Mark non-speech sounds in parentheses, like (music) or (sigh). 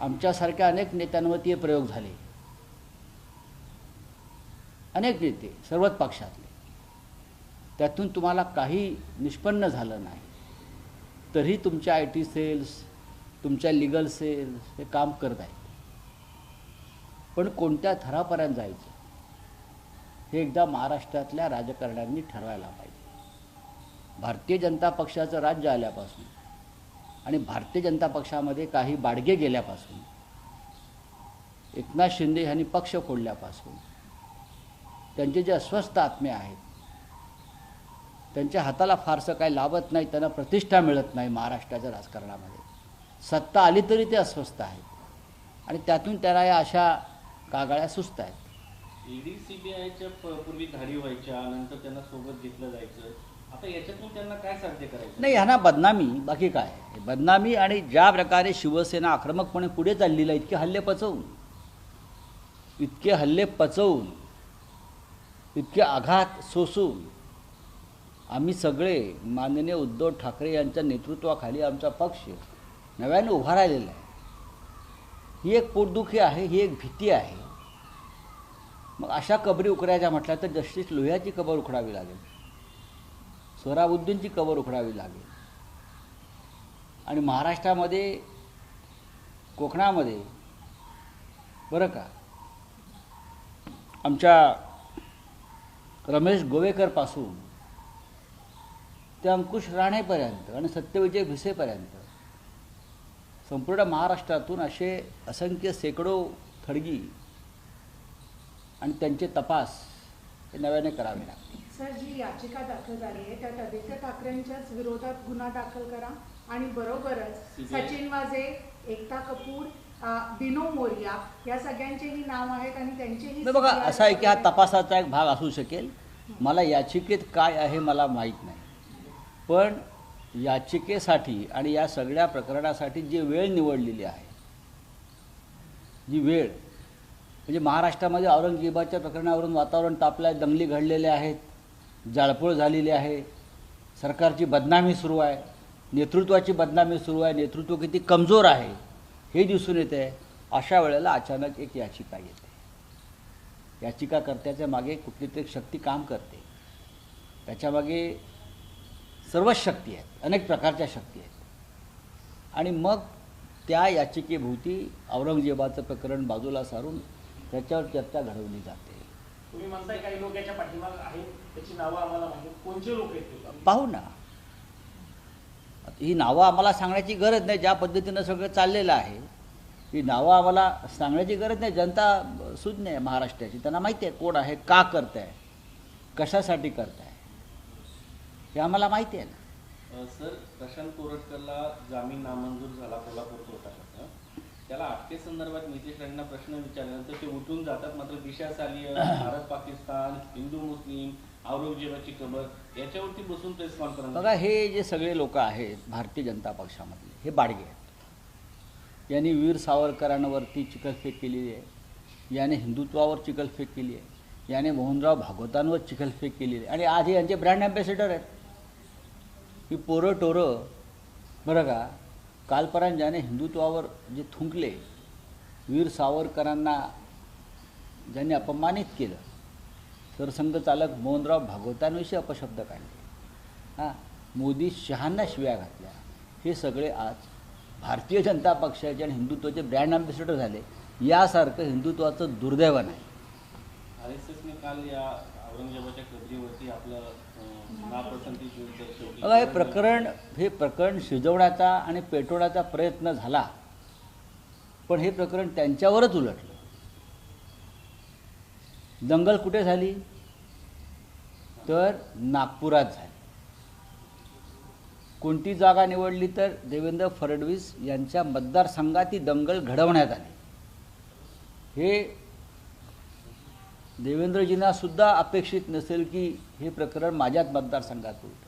आमच्यासारख्या अनेक नेत्यांवरती हे प्रयोग झाले. अनेक नेते सर्वच पक्षातले. त्यातून तुम्हाला काही निष्पन्न झालं नाही. तरी तुमच्या आय टी सेल्स तुमच्या लिगल सेल्स हे काम करत आहेत. पण कोणत्या थरापर्यंत जायचं? हे एकदा महाराष्ट्रातल्या राजकारण्यांनी ठरवायला पाहिजे. भारतीय जनता पक्षाचं राज्य आल्यापासून आणि भारतीय जनता पक्षामध्ये काही बाडगे गेल्यापासून एकनाथ शिंदे यांनी पक्ष फोडल्यापासून त्यांचे जे अस्वस्थ आत्मे आहेत त्यांच्या हाताला फारसं काही लाभत नाही त्यांना प्रतिष्ठा मिळत नाही महाराष्ट्राच्या राजकारणामध्ये. सत्ता आली तरी ते अस्वस्थ आहेत. आणि त्यातून त्यांना या अशा कागाळ्या सुस्त आहेत. ईडी सीबीआयच्या पूर्वी धाडी व्हायच्या नंतर त्यांना सोबत घेतलं जायचं. आता याच्यातून त्यांना काय साध्य करायचं? नाही ह्यांना बदनामी. बाकी काय? बदनामी आणि ज्या प्रकारे शिवसेना आक्रमकपणे पुढे चाललेली आहे इतके हल्ले पचवून. इतके हल्ले पचवून. इतके आघात सोसून. आम्ही सगळे माननीय उद्धव ठाकरे यांच्या नेतृत्वाखाली आमचा पक्ष नव्याने उभा राहिलेला आहे. ही एक पोटदुखी आहे ही एक भीती आहे. मग अशा कबरी उकरायच्या म्हटल्या तर जस्टिस लोह्याची कबर उखडावी लागेल. सोहराबुद्दीनची कबर उखडावी लागेल. आणि महाराष्ट्रामध्ये कोकणामध्ये बरं का आमच्या रमेश गोवेकरपासून ते अंकुश राणेपर्यंत आणि सत्यविजय भिसेपर्यंत संपूर्ण महाराष्ट्रातून असे असंख्य शेकडो थडगी आणि त्यांचे तपास हे नव्याने करावे लागतील. सर जी याचिका दाखल झाली आहे. त्यात आदित्य ठाकरेंच्याच विरोधात गुन्हा दाखल करा. आणि बरोबरच. सचिन वाझे एकता कपूर बिनो मोरिया या सगळ्यांचेही नाव आहेत आणि त्यांचेही बघा असा आहे की हा तपासाचा एक भाग असू शकेल. मला याचिकेत काय आहे मला माहीत नाही. पण याचिकेसाठी आणि या सगळ्या प्रकरणासाठी जी वेळ निवडलेली आहे जी वेळ म्हणजे महाराष्ट्रामध्ये औरंगजेबाच्या प्रकरणावरून वातावरण तापलं आहे दंगली घडलेल्या आहेत. जाळपोळ झालेली आहे. सरकारची बदनामी सुरू आहे. नेतृत्वाची बदनामी सुरू आहे. नेतृत्व किती कमजोर आहे हे दिसून येते. अशा वेळेला अचानक एक याचिका येते. याचिकाकर्त्याच्या मागे कुठली तरी शक्ती काम करते. त्याच्यामागे सर्वच शक्ती आहेत. अनेक प्रकारच्या शक्ती आहेत. आणि मग त्या याचिकेभोवती औरंगजेबाचं प्रकरण बाजूला सारून त्याच्यावर चर्चा घडवली जाते. तुम्ही म्हणताय काही लोक याच्या पाठीमाग आहेत त्याची नावं आम्हाला माहिती. कोणचे लोक आहेत ते? पाहू ना. ही नावं आम्हाला सांगण्याची गरज नाही ज्या पद्धतीनं सगळं चाललेलं आहे. ही नावं आम्हाला सांगण्याची गरज नाही जनता सुज्ञ आहे महाराष्ट्राची. त्यांना माहिती आहे कोण आहे का करत आहे कशासाठी करत आहे हे आम्हाला माहिती आहे ना. सर प्रशांत कोरटकरला जामीन नामंजूर झाला कोल्हापूर कोर्टात त्याला अटकेसंदर्भात नितेश राणेंना प्रश्न विचारल्यानंतर ते उठून जातात मात्र दिशा सालिय (coughs) भारत पाकिस्तान हिंदू मुस्लिम औरंगजेबाची कबर याच्यावरती बसून प्रेस कॉन्फरन्स बघा हे जे सगळे लोक आहेत भारतीय जनता पक्षामधले हे बाडगे आहेत. यांनी वीर सावरकरांवरती चिखलफेक केलेली आहे. याने हिंदुत्वावर चिखलफेक केली आहे. याने मोहनराव भागवतांवर चिखलफेक केलेली आहे. आणि आज हे यांचे ब्रँड अँबॅसेडर आहेत. ही पोरं टोरं बरं का कालपर्यंत ज्याने हिंदुत्वावर जे थुंकले वीर सावरकरांना ज्यांनी अपमानित केलं सरसंघचालक मोहनराव भागवतांविषयी अपशब्द काढले. हां मोदी शहांना शिव्या घातल्या. हे सगळे आज भारतीय जनता पक्षाचे आणि हिंदुत्वाचे ब्रँड अँबॅसेडर झाले. यासारखं हिंदुत्वाचं दुर्दैव नाही. आर एस एसने काल या औरंगजेबाच्या कबरीवरती आपलं अ, दर्शवली हे प्रकरण हे प्रकरण शिजवण्याचा आणि पेटवण्याचा प्रयत्न झाला. पण हे प्रकरण त्यांच्यावरच उलटलं. दंगल कुठे झाली? तर नागपुरात झाली. कोणती जागा निवडली तर? देवेंद्र फडणवीस यांच्या मतदारसंघात ती दंगल घडवण्यात आली. हे देवेंद्रजींना सुद्धा अपेक्षित नसेल की हे प्रकरण माझ्याच मतदारसंघात होईल.